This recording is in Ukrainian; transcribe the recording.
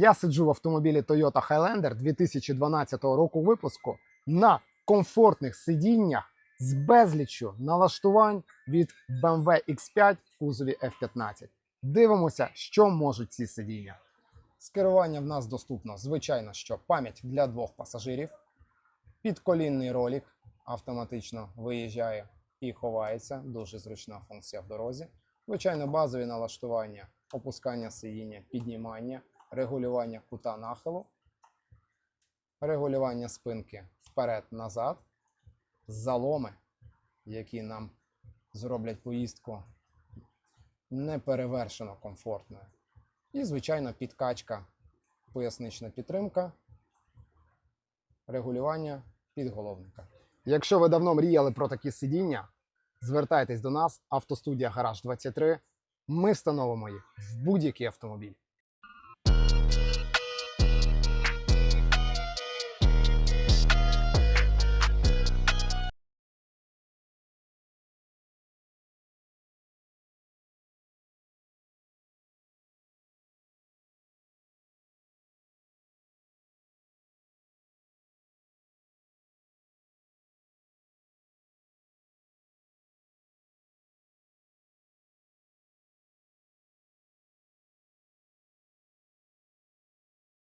Я сиджу в автомобілі Toyota Highlander 2012 року випуску на комфортних сидіннях з безліччю налаштувань від BMW X5 в кузові F15. Дивимося, що можуть ці сидіння. З керування в нас доступно, звичайно, що пам'ять для двох пасажирів, підколінний ролик автоматично виїжджає і ховається. Дуже зручна функція в дорозі. Звичайно, базові налаштування, опускання сидіння, піднімання, регулювання кута нахилу, регулювання спинки вперед-назад, заломи, які нам зроблять поїздку неперевершено комфортною. І, звичайно, підкачка, пояснична підтримка, регулювання підголовника. Якщо ви давно мріяли про такі сидіння, звертайтесь до нас, автостудія Гараж 23. Ми встановимо їх в будь-який автомобіль.